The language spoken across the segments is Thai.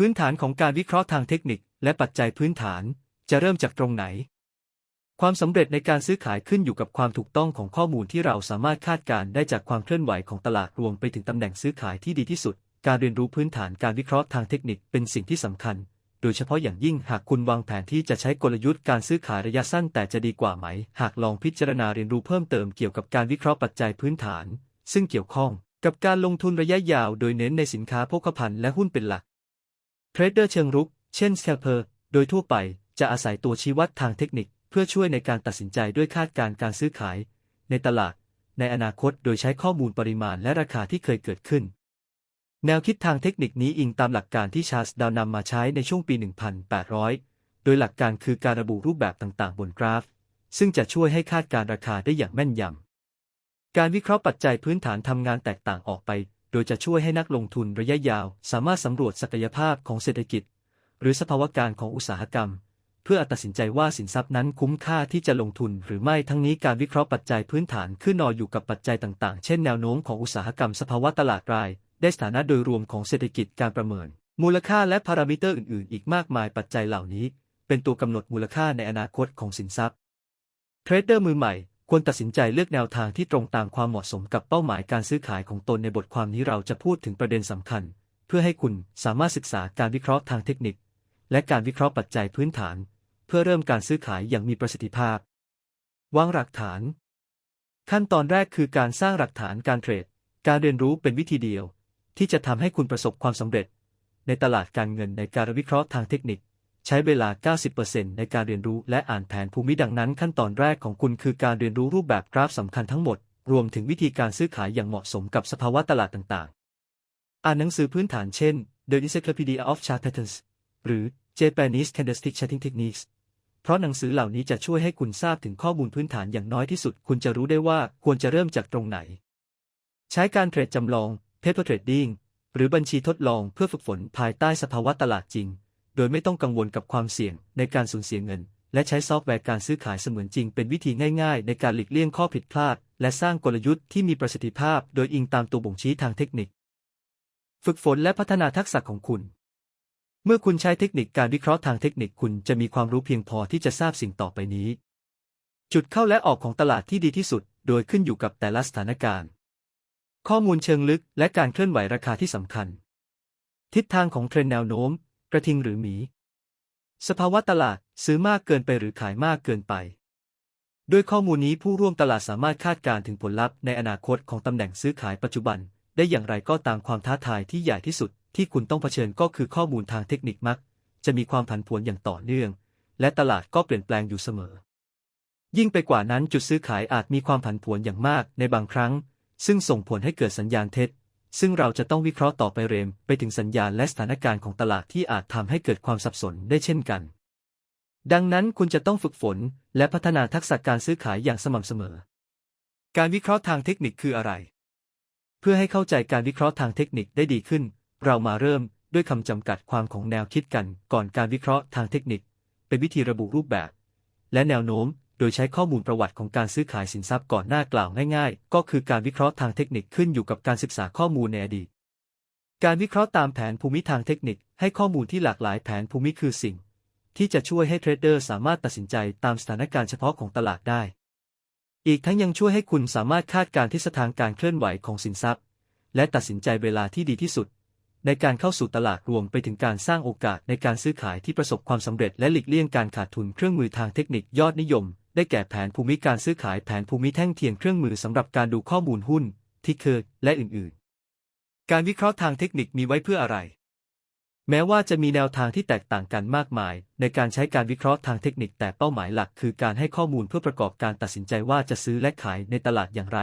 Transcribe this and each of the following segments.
พื้นฐานของการวิเคราะห์ทางเทคนิค และปัจจัยพื้นฐาน จะเริ่มจากตรงไหน ความสำเร็จในการซื้อขายขึ้นอยู่กับความถูกต้องของข้อมูลที่เราสามารถคาดการณ์ได้จากความเคลื่อนไหวของตลาดรวมไปถึงตำแหน่งซื้อขายที่ดีที่สุด การเรียนรู้พื้นฐานการวิเคราะห์ทางเทคนิคเป็นสิ่งที่สำคัญ โดยเฉพาะอย่างยิ่งหากคุณวางแผนที่จะใช้กลยุทธ์การซื้อขายระยะสั้นแต่จะดีกว่าไหม หากลองพิจารณาเรียนรู้เพิ่มเติมเกี่ยวกับการวิเคราะห์ปัจจัยพื้นฐาน ซึ่งเกี่ยวข้องกับการลงทุนระยะยาวโดยเน้นในสินค้าโภคภัณฑ์และหุ้นเป็นหลัก เทรดเดอร์เชิงรุก เช่น scalper โดยทั่วไปจะอาศัยตัวชี้วัดทางเทคนิค เพื่อช่วยในการตัดสินใจด้วยคาดการณ์การซื้อขาย ในตลาด ในอนาคตโดยใช้ข้อมูลปริมาณและราคาที่เคยเกิดขึ้น แนวคิดทางเทคนิคนี้อิงตามหลักการที่ชาร์ลส์ดาวนำมาใช้ในช่วงปี 1800 โดยหลักการคือการระบุรูปแบบต่างๆ บนกราฟ ซึ่งจะช่วยให้คาดการราคาได้อย่างแม่นยำการวิเคราะห์ปัจจัยพื้นฐานทำงานแตกต่างออกไป ดยจะช่วยให้นักลงทุนระยะยาว สามารถสำรวจศักยภาพของเศรษฐกิจ หรือสภาวะการของอุตสาหกรรม เพื่อตัดสินใจว่าสินทรัพย์นั้นคุ้มค่าที่จะลงทุนหรือไม่ทั้งนี้การวิเคราะห์ปัจจัยพื้นฐานขึ้นนออยู่กับปัจจัยต่างๆ เช่นแนวโน้มของอุตสาหกรรมสภาวะตลาดราย ได้สถานะโดยรวมของเศรษฐกิจการประเมิน มูลค่าและพารามิเตอร์อื่น ๆ อีกมากมายปัจจัยเหล่านี้ เป็นตัวกำหนดมูลค่าในอนาคตของสินทรัพย์เทรดเดอร์มือใหม่ ควรตัดสินใจเลือกแนวทางที่ตรงตามความเหมาะสมกับเป้าหมายการซื้อขายของตนในบทความนี้เราจะพูดถึงประเด็นสำคัญ เพื่อให้คุณสามารถศึกษาการวิเคราะห์ทางเทคนิค และการวิเคราะห์ปัจจัยพื้นฐาน เพื่อเริ่มการซื้อขายอย่างมีประสิทธิภาพ วางหลักฐาน ขั้นตอนแรกคือการสร้างหลักฐานการเทรด การเรียนรู้เป็นวิธีเดียว ที่จะทำให้คุณประสบความสำเร็จ ในตลาดการเงินในการวิเคราะห์ทางเทคนิค ใช้เวลา 90%ในการเรียนรู้และอ่านแผนภูมิดังนั้น ขั้นตอนแรกของคุณคือการเรียนรู้รูปแบบกราฟสำคัญทั้งหมด รวมถึงวิธีการซื้อขายอย่างเหมาะสมกับสภาวะตลาดต่างๆ อ่านหนังสือพื้นฐานเช่น The Encyclopedia of Chart Patterns หรือ Japanese Candlestick Charting Techniques เพราะหนังสือเหล่านี้จะช่วยให้คุณทราบถึงข้อมูลพื้นฐานอย่างน้อยที่สุด คุณจะรู้ได้ว่าควรจะเริ่มจากตรงไหน ใช้การเทรดจำลอง Paper Trading หรือบัญชีทดลองเพื่อฝึกฝนภายใต้สภาวะตลาดจริง โดยไม่ต้องกังวลกับความเสี่ยงในการสูญเสียเงิน และใช้ซอฟต์แวร์การซื้อขายเสมือนจริงเป็นวิธีง่ายๆ ในการหลีกเลี่ยงข้อผิดพลาด และสร้างกลยุทธ์ที่มีประสิทธิภาพ โดยอิงตามตัวบ่งชี้ทางเทคนิค ฝึกฝนและพัฒนาทักษะของคุณ เมื่อคุณใช้เทคนิคการวิเคราะห์ทางเทคนิคคุณจะมีความรู้เพียงพอที่จะทราบสิ่งต่อไปนี้ จุดเข้าและออกของตลาดที่ดีที่สุด โดยขึ้นอยู่กับแต่ละสถานการณ์ ข้อมูลเชิงลึก และการเคลื่อนไหวราคาที่สำคัญทิศทางของเทรนด์แนวโน้ม กระทิงหรือหมี สภาวะตลาดซื้อมากเกินไปหรือขายมากเกินไป ด้วยข้อมูลนี้ผู้ร่วมตลาดสามารถคาดการณ์ถึงผลลัพธ์ในอนาคตของตำแหน่งซื้อขายปัจจุบัน ได้อย่างไรก็ตามความท้าทายที่ใหญ่ที่สุดที่คุณต้องเผชิญก็คือข้อมูลทางเทคนิคมัก จะมีความผันผวนอย่างต่อเนื่อง และตลาดก็เปลี่ยนแปลงอยู่เสมอ ยิ่งไปกว่านั้นจุดซื้อขายอาจมีความผันผวนอย่างมากในบางครั้ง ซึ่งส่งผลให้เกิดสัญญาณเท็จ ซึ่งเราจะต้องวิเคราะห์ต่อไปเรมไปถึงสัญญาณและสถานการณ์ของตลาดที่อาจทำให้เกิดความสับสนได้เช่นกัน ดังนั้นคุณจะต้องฝึกฝนและพัฒนาทักษะการซื้อขายอย่างสม่ำเสมอ การวิเคราะห์ทางเทคนิคคืออะไร เพื่อให้เข้าใจการวิเคราะห์ทางเทคนิคได้ดีขึ้น เรามาเริ่มด้วยคำจำกัดความของแนวคิดกัน ก่อนการวิเคราะห์ทางเทคนิค เป็นวิธีระบุรูปแบบ และแนวโน้ม โดยใช้ข้อมูลประวัติของการซื้อขายสินทรัพย์ก่อนหน้ากล่าวง่ายๆ ก็คือการวิเคราะห์ทางเทคนิคขึ้นอยู่กับการศึกษาข้อมูลในอดีต การวิเคราะห์ตามแผนภูมิทางเทคนิค ให้ข้อมูลที่หลากหลายแผนภูมิคือสิ่ง ที่จะช่วยให้เทรดเดอร์สามารถตัดสินใจตามสถานการณ์เฉพาะของตลาดได้ อีกทั้งยังช่วยให้คุณสามารถคาดการณ์ทิศทางการเคลื่อนไหวของสินทรัพย์ และตัดสินใจเวลาที่ดีที่สุดในการเข้าสู่ตลาดรวมไปถึงการสร้างโอกาสในการซื้อขายที่ประสบความสำเร็จและหลีกเลี่ยงการขาดทุนเครื่องมือทางเทคนิคยอดนิยม ได้แก่แผนภูมิการซื้อขายแผนภูมิแท่งเทียนเครื่องมือสำหรับการดูข้อมูลหุ้น ที่เคยและอื่นๆ การวิเคราะห์ทางเทคนิคมีไว้เพื่ออะไร แม้ว่าจะมีแนวทางที่แตกต่างกันมากมาย ในการใช้การวิเคราะห์ทางเทคนิคแต่เป้าหมายหลัก คือการให้ข้อมูลเพื่อประกอบการตัดสินใจว่าจะซื้อและขายในตลาดอย่างไร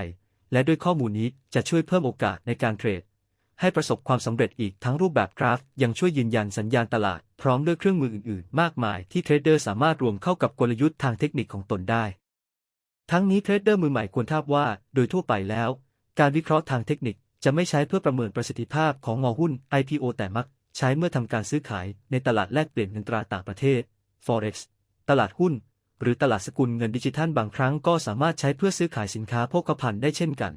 และด้วยข้อมูลนี้จะช่วยเพิ่มโอกาสในการเทรด ให้ประสบความสำเร็จอีกทั้งรูปแบบกราฟ ยังช่วยยืนยันสัญญาณตลาด พร้อมด้วยเครื่องมืออื่นๆ มากมายที่เทรดเดอร์สามารถรวมเข้ากับกลยุทธ์ทางเทคนิคของตนได้ ทั้งนี้เทรดเดอร์มือใหม่ควรทราบว่า โดยทั่วไปแล้ว การวิเคราะห์ทางเทคนิคจะไม่ใช้เพื่อประเมินประสิทธิภาพของงอหุ้น IPO แต่มัก ใช้เมื่อทำการซื้อขายในตลาดแลกเปลี่ยนเงินตราต่างประเทศ Forex ตลาดหุ้น หรือตลาดสกุลเงินดิจิทัลบางครั้งก็สามารถใช้เพื่อซื้อขายสินค้าโภคภัณฑ์ได้เช่นกัน